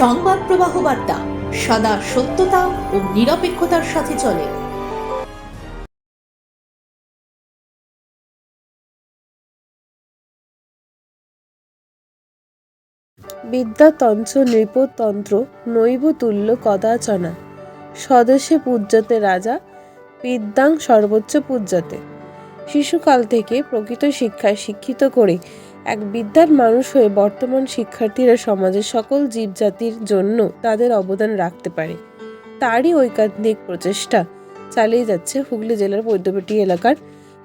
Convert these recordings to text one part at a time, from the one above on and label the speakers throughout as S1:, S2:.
S1: সংবাদ প্রবাহ বার্তা, সদা সত্যতা ও নিরপেক্ষতার সাথে চলে।
S2: বিদ্যাতঞ্চ নৃপতন্ত্র নৈব তুল্য কদাচনা। স্বদেশে পূজ্যতে রাজা, বিদ্যাং সর্বোচ্চ পূজ্যতে। শিশুকাল থেকে প্রকৃত শিক্ষায় শিক্ষিত করে এক বিদ্যার মানুষ হয়ে বর্তমান শিক্ষার্থীরা সমাজের সকল জীবজাতির জন্য তাদের অবদান রাখতে পারে। তারই ঐকান্তিক প্রচেষ্টা চালিয়ে যাচ্ছে হুগলি জেলার বৈদ্যবাটি এলাকার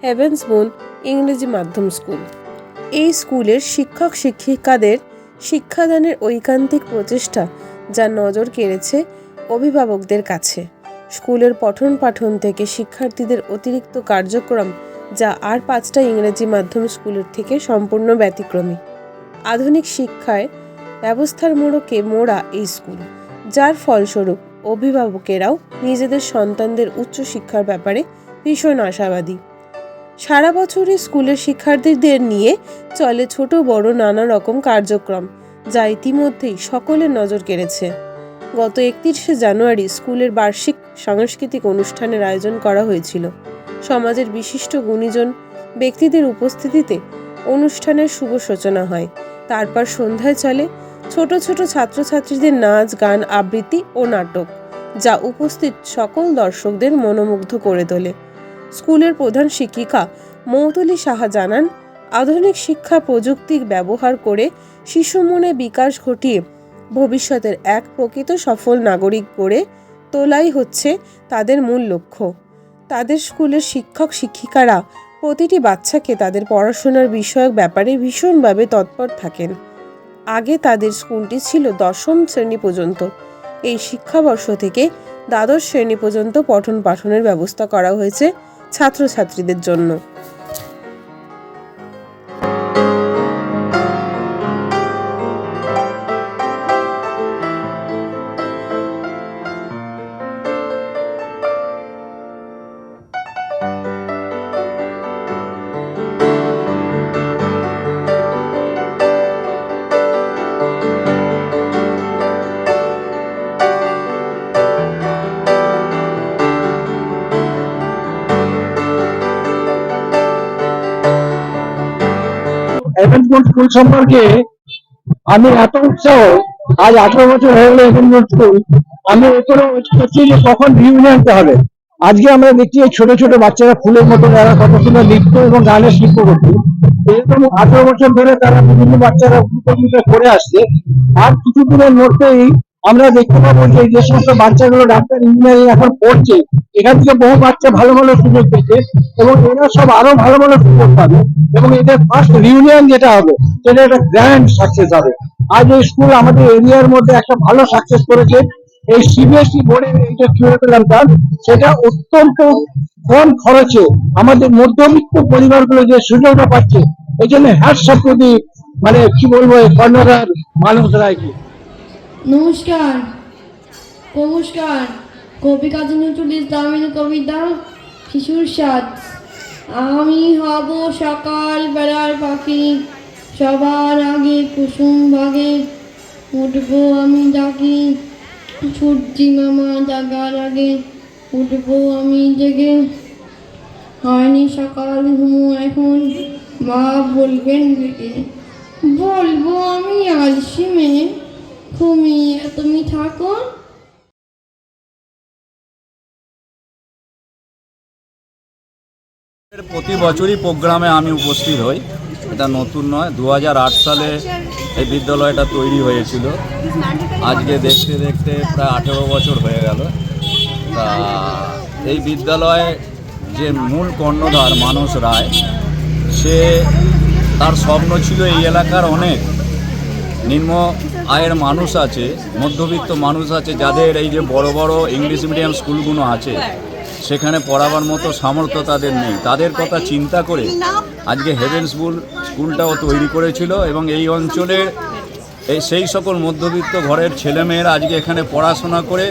S2: হেভেন্স বোন ইংরেজি মাধ্যম স্কুল। এই স্কুলের শিক্ষক শিক্ষিকাদের শিক্ষাদানের ঐকান্তিক প্রচেষ্টা যা নজর কেড়েছে অভিভাবকদের কাছে। স্কুলের পঠন পাঠন থেকে শিক্ষার্থীদের অতিরিক্ত কার্যক্রম যা আর পাঁচটা ইংরেজি মাধ্যম স্কুলের থেকে সম্পূর্ণ ব্যতিক্রমী। আধুনিক শিক্ষায় ব্যবস্থার মোড়কে মোড়া এই স্কুল, যার ফলস্বরূপ অভিভাবকেরাও নিজেদের সন্তানদের উচ্চ শিক্ষার ব্যাপারে ভীষণ আশাবাদী। সারা বছরই স্কুলের শিক্ষার্থীদের নিয়ে চলে ছোট বড় নানা রকম কার্যক্রম, যা ইতিমধ্যেই সকলের নজর কেড়েছে। গত একত্রিশে জানুয়ারি স্কুলের বার্ষিক সাংস্কৃতিক অনুষ্ঠানের আয়োজন করা হয়েছিল। সমাজের বিশিষ্ট গুণীজন ব্যক্তিদের উপস্থিতিতে অনুষ্ঠানের শুভ সূচনা হয়। তারপর সন্ধ্যায় চলে ছোট ছোট ছাত্রছাত্রীদের নাচ, গান, আবৃত্তি ও নাটক, যা উপস্থিত সকল দর্শকদের মনোমুগ্ধ করে তোলে। স্কুলের প্রধান শিক্ষিকা মৌতলি সাহা জানান, আধুনিক শিক্ষা প্রযুক্তির ব্যবহার করে শিশু মনে বিকাশ ঘটিয়ে ভবিষ্যতের এক প্রকৃত সফল নাগরিক গড়ে তোলাই হচ্ছে তাদের মূল লক্ষ্য। তাদের স্কুলের শিক্ষক, শিক্ষিকারা প্রতিটি বাচ্চাকে তাদের পড়াশোনার বিষয়ক ব্যাপারে ভীষণভাবে তৎপর থাকেন। আগে তাদের স্কুলটি ছিল দশম শ্রেণি পর্যন্ত। এই শিক্ষাবর্ষ থেকে দ্বাদশ শ্রেণি পর্যন্ত পঠন পাঠনের ব্যবস্থা করা হয়েছে ছাত্রছাত্রীদের জন্য।
S3: এভেন্টমেন্ট স্কুল সম্পর্কে আমি এত উৎসাহ, আজ আঠারো বছর হয়ে গেল এভেন্টমেন্ট স্কুল আমি এখনও করছি যে কখন রিউনিয়নটা হবে। আজকে আমরা দেখছি ছোট ছোট বাচ্চারা ফুলের মতো তারা কত সুন্দর লিখতো এবং গানের শিল্প করতো এরকম আঠারো বছর ধরে তারা বিভিন্ন বাচ্চারা করে আসছে, আর কিছু দিনের মধ্যেই আমরা দেখতে পাবো যে যে সমস্ত বাচ্চাগুলো ডাক্তার ইঞ্জিনিয়ারিং এখন পড়ছে, এখান থেকে বহু বাচ্চা ভালো ভালো সুযোগ পেয়েছে এবং এরা সব আরও ভালো ভালো সুযোগ পাবে এবং এদের ফার্স্ট রিউনিয়ন যেটা হবে, সেটা একটা গ্র্যান্ড সাকসেস হবে। আজ এই স্কুল আমাদের এরিয়ার মধ্যে একটা ভালো সাকসেস করেছে। এই সিবিএসই বোর্ডের এইটা কারিকুলামটা সেটা অত্যন্ত কম খরচে আমাদের মধ্যবিত্ত পরিবারগুলো যে সুযোগটা পাচ্ছে এই জন্য হ্যাটসঅ্যাপ প্রতি মানে কি বলব কর্ণধার মানব রায়কে
S4: নমস্কার। নমস্কার। কবি কাজী নজরুল ইসলামের কবিতা শিশুর সাজ আমি হব সকাল বেলার পাখি। সবার আগে কুসুম ভাগে উঠবো আমি ডাকি। সূর্যি মামা জাগার আগে উঠবো আমি জেগে। হয়নি সকাল ঘুমো এখন, মা বলবেন বলব আমি আলসি মেয়ে ঘুমিয়ে তুমি থাকো।
S5: এর প্রতি বছরই প্রোগ্রামে আমি উপস্থিত হই। এটা নতুন নয় দু সালে এই বিদ্যালয়টা তৈরি হয়েছিল। আজকে দেখতে দেখতে প্রায় আঠেরো বছর হয়ে গেল। তা এই বিদ্যালয়ে যে মূল কর্ণধার মানস রায়, সে তার স্বপ্ন ছিল এই এলাকার অনেক নিম্ন আয়ের মানুষ আছে, মধ্যবিত্ত মানুষ আছে, যাদের এই যে বড় বড় ইংলিশ মিডিয়াম স্কুলগুলো আছে, সেখানে পড়াবার মতো সামর্থ্য তাদের নেই। তাদের কথা চিন্তা করে আজকে হেভেন স্কুল স্কুলটাও তৈরি করেছিল এবং এই অঞ্চলের এই সেই সকল মধ্যবিত্ত ঘরের ছেলেমেয়েরা আজকে এখানে পড়াশোনা করে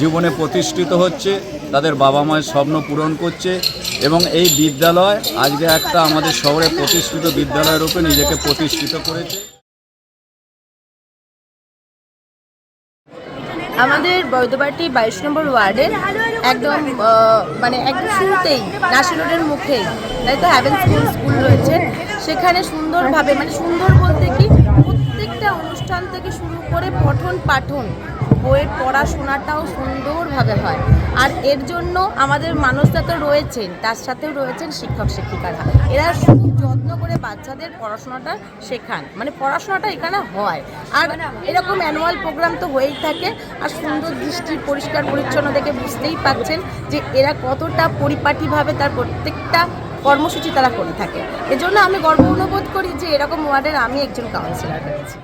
S5: জীবনে প্রতিষ্ঠিত হচ্ছে, তাদের বাবা মায়ের স্বপ্ন পূরণ করছে এবং এই বিদ্যালয় আজকে একটা আমাদের শহরে প্রতিষ্ঠিত বিদ্যালয়ের রূপে নিজেকে প্রতিষ্ঠিত করেছে।
S6: আমাদের বৈদ্যবাটি বাইশ নম্বর ওয়ার্ডের একদম মানে একদম শুরুতেই, নাসির রোডের মুখে তাই তো? হ্যাভেন স্কুল স্কুল রয়েছে। সেখানে সুন্দরভাবে মানে সুন্দর বলতে কি, প্রত্যেকটা অনুষ্ঠান থেকে শুরু করে পঠন পাঠন বইয়ের পড়াশোনাটাও সুন্দরভাবে হয়। আর এর জন্য আমাদের মানুষরা তো রয়েছেন, তার সাথেও রয়েছেন শিক্ষক, শিক্ষিকারা। এরা যত্ন করে বাচ্চাদের পড়াশোনাটা শেখান মানে পড়াশোনাটা এখানে হয়। আর এরকম অ্যানুয়াল প্রোগ্রাম তো হয়েই থাকে, আর সুন্দর দৃষ্টি, পরিষ্কার, পরিচ্ছন্ন দেখে বুঝতেই পাচ্ছেন যে এরা কতটা পরিপাটিভাবে তার প্রত্যেকটা কর্মসূচি তারা করে থাকে। এজন্য আমি গর্ব অনুবোধ করি যে এরকম ওয়ার্ডের আমি একজন কাউন্সিলর হয়েছি।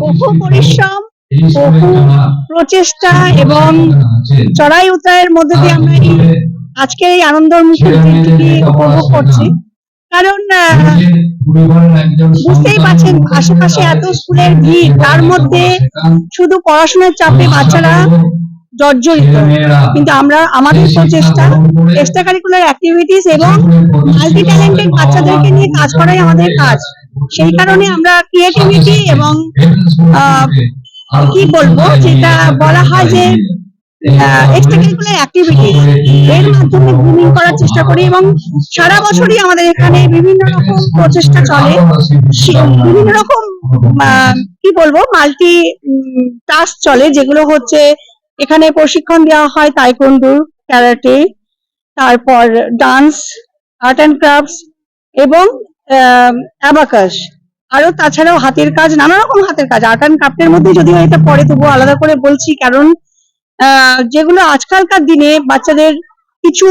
S7: বহু পরিশ্রম, বহু প্রচেষ্টা এবং চড়াই উতরাইয়ের মধ্যে দিয়ে আমরা এই আজকের এই আনন্দর মুখের দিনটিকে উপভোগ করছি। কারণ বুঝতেই পারছেন, আশেপাশে এত স্কুলের ভিড়, তার মধ্যে শুধু পড়াশোনার চাপে বাচ্চারা জর্জরিত। কিন্তু আমরা, আমাদের প্রচেষ্টা এক্সট্রা কারিকুলার অ্যাক্টিভিটিস এবং মাল্টি ট্যালেন্টেড বাচ্চাদেরকে নিয়ে কাজ করাই আমাদের কাজ। সেই কারণে আমরা ক্রিয়েটিভিটি এবং কি বলব, যেটা বলা হয় যে এক্সট্রা কারিকুলার অ্যাক্টিভিটি এর মাধ্যমে গ্রুমিং করার চেষ্টা করি এবং সারা বছরই আমাদের এখানে বিভিন্ন রকম প্রচেষ্টা চলে। বিভিন্ন রকম কি বলব মাল্টি টাস্ক চলে, যেগুলো হচ্ছে এখানে প্রশিক্ষণ দেওয়া হয় তাইকোন্ডু ক্যারাটে তারপর ডান্স আর্ট অ্যান্ড ক্রাফটস এবং অ্যাবাকাস। আরও তাছাড়াও হাতের কাজ নানা রকম হাতের কাজ। আর্ট অ্যান্ড ক্রাফটের মধ্যে যদিও এটা পড়ে, তবুও আলাদা করে বলছি, কারণ যেগুলো আজকালকার দিনে বাচ্চাদের কিছু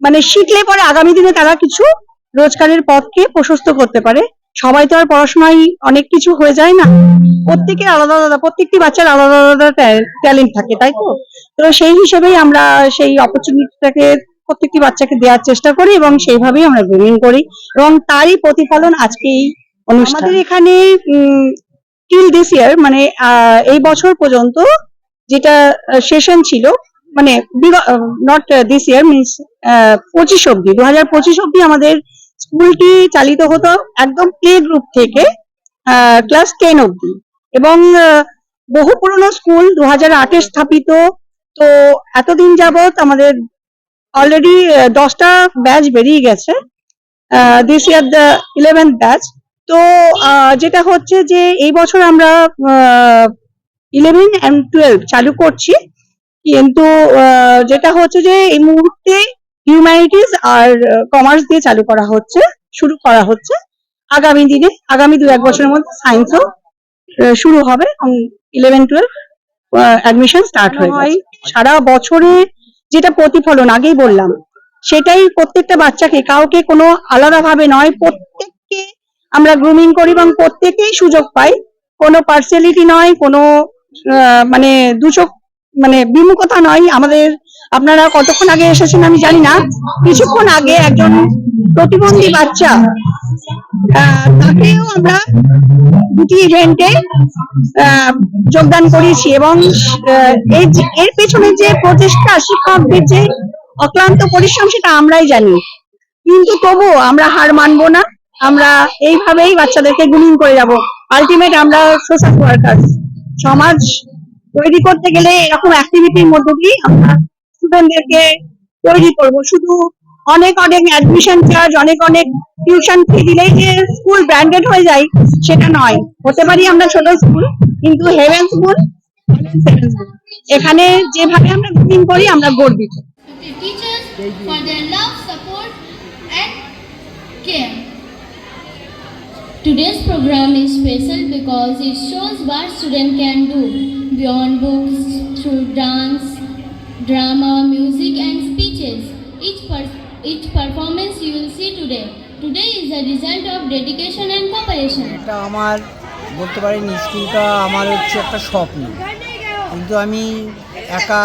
S7: মানে শিখলে পরে আগামী দিনে তারা কিছু রোজগারের পথকে প্রশস্ত করতে পারে। সবাই তো আর পড়াশোনায় অনেক কিছু হয়ে যায় না। প্রত্যেকের আলাদা আলাদা, প্রত্যেকটি বাচ্চার আলাদা আলাদা ট্যালেন্ট থাকে, তাই তো? তো সেই হিসেবেই আমরা সেই অপরচুনিটিটাকে প্রত্যেকটি বাচ্চাকে দেওয়ার চেষ্টা করি এবং সেইভাবেই আমরা গ্রুমিং করি। এবং তারই প্রতিফলন আজকে এই আমাদের এখানে টিল দিস ইয়ার মানে এই বছর পর্যন্ত যেটা সেশন ছিল মানে নট দিস ইয়ার মিনস পঁচিশ অব্দি দু হাজার পঁচিশ অব্দি আমাদের স্কুলটি চালিত হতো একদম প্লে গ্রুপ থেকে ক্লাস টেন অব্দি এবং বহু পুরনো স্কুল দু হাজার আটে স্থাপিত, তো এতদিন যাবত আমাদের অলরেডি দশটা ব্যাচ বেরিয়ে গেছে। This year the eleventh batch তো যেটা হচ্ছে যে, এই বছর আমরা ইলেভেন অ্যান্ড টুয়েলভ চালু করছি। কিন্তু যেটা হচ্ছে যে, এই মুহূর্তে হিউম্যানিটিস আর কমার্স দিয়ে চালু করা হচ্ছে, শুরু করা হচ্ছে। আগামী দিনে, আগামী দু এক বছরের মধ্যে সায়েন্সও শুরু হবে এবং ইলেভেন টুয়েলভ অ্যাডমিশন স্টার্ট হয়ে যায় সারা বছরে যেটা প্রতিফলন, আগেই বললাম। সেটাই প্রত্যেকটা বাচ্চাকে, কাউকে কোনো আলাদা ভাবে নয়, প্রত্যেককে আমরা গ্রুমিং করি এবং প্রত্যেকেই সুযোগ পাই। কোনো পার্সেলিটি নয়, কোনো মানে দুচোখ মানে বিমুখতা নয়, আমাদের আপনারা কতক্ষণ আগে এসেছেন আমি জানি না। কিছুক্ষণ আগে একজন প্রতিবন্ধী বাচ্চা তাকেও আমরা দুটি ইভেন্টে যোগদান করিয়েছি এবং এর পেছনে যে প্রচেষ্টা, শিক্ষকদের যে অক্লান্ত পরিশ্রম, সেটা আমরাই জানি। কিন্তু তবুও আমরা হার মানবো না, আমরা এইভাবেই বাচ্চাদেরকে গ্রুমিং করে যাব। আলটিমেট আমরা সোশ্যাল ওয়ার্কার সমাজ তৈরি করতে গেলে এরকম অ্যাক্টিভিটির মধ্যে দিয়ে আমরা স্টুডেন্টদেরকে তৈরি করব। শুধু অনেক অনেক অ্যাডমিশন চার্জ অনেক অনেক টিউশন ফি দিলেই যে স্কুল ব্র্যান্ডেড হয়ে যায়, সেটা নয়। হতে পারি আমরা ছোট স্কুল কিন্তু হেভেন স্কুল এখানে যেভাবে আমরা গ্রুমিং করি, আমরা গর্বিত
S8: care. Today's program is special because it shows what students can do beyond books, through dance, drama, music, and speeches. Each, per- each performance you will see today. Today is the result of dedication and cooperation.
S9: এটা আমার বলতে পারেন স্কুলটা আমার হচ্ছে একটা স্বপ্ন কিন্তু আমি একা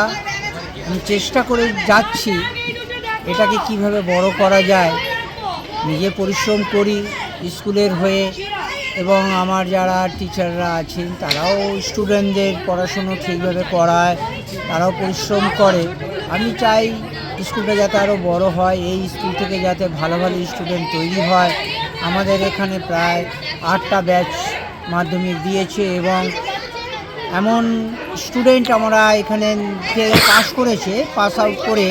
S9: আমি চেষ্টা করে যাচ্ছি এটাকে কীভাবে বড় করা যায় নিজে পরিশ্রম করি স্কুলের হয়ে এবং আমার যারা টিচাররা আছেন, তারাও স্টুডেন্টদের পড়াশুনো ঠিকভাবে করায়, তারাও পরিশ্রম করে। আমি চাই স্কুলটা যাতে আরও বড় হয়, এই স্কুল থেকে যাতে ভালো ভালো স্টুডেন্ট তৈরি হয়। আমাদের এখানে প্রায় আটটা ব্যাচ মাধ্যমিক দিয়েছে এবং এমন স্টুডেন্ট আমরা এখানে পাস করেছে পাস আউট করে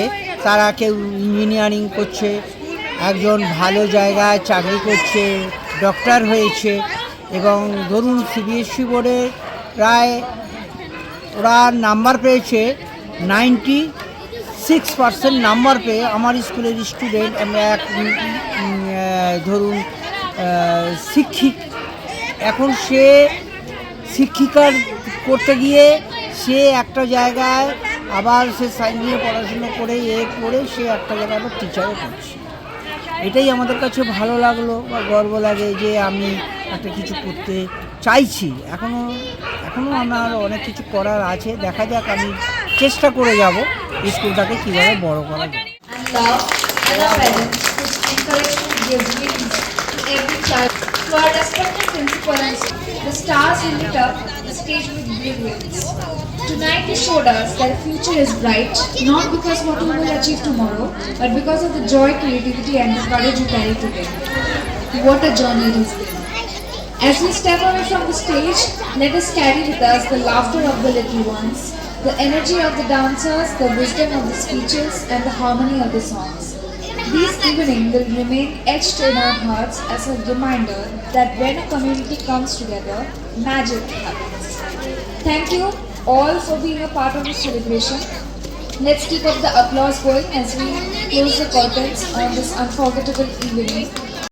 S9: তারা কেউ ইঞ্জিনিয়ারিং করছে একজন ভালো জায়গায় চাকরি করছে ডক্টর হয়েছে এবং ধরুন সিবিএসসি বোর্ডে প্রায় ওরা নাম্বার পেয়েছে নাইনটি সিক্স পার্সেন্ট নাম্বার পেয়ে আমার স্কুলের স্টুডেন্ট আমরা এক ধরুন শিক্ষিক। এখন সে শিক্ষিকার করতে গিয়ে সে একটা জায়গায় আবার সে সাইন নিয়ে পড়াশুনো করে, এ করে সে একটা জায়গায় আবার টিচারও করছে। এটাই আমাদের কাছে ভালো লাগল বা গর্ব লাগে যে আমি একটা কিছু করতে চাইছি। এখনও এখনও আমার অনেক কিছু করার আছে। দেখা যাক আমি চেষ্টা করে যাব স্কুলটাকে কীভাবে বড় করা
S4: যাবে Tonight they showed us that the future is bright, not because what we will achieve tomorrow, but because of the joy, creativity and the courage you carry today. What a journey it has been. As we step away from the stage, let us carry with us the laughter of the little ones, the energy of the dancers, the wisdom of the speeches, and the harmony of the songs. This evening will remain etched in our hearts as a reminder that when a community comes together, magic happens. Thank you all for being a part of this celebration. Let's keep up the applause going as we close the curtains on this unforgettable evening.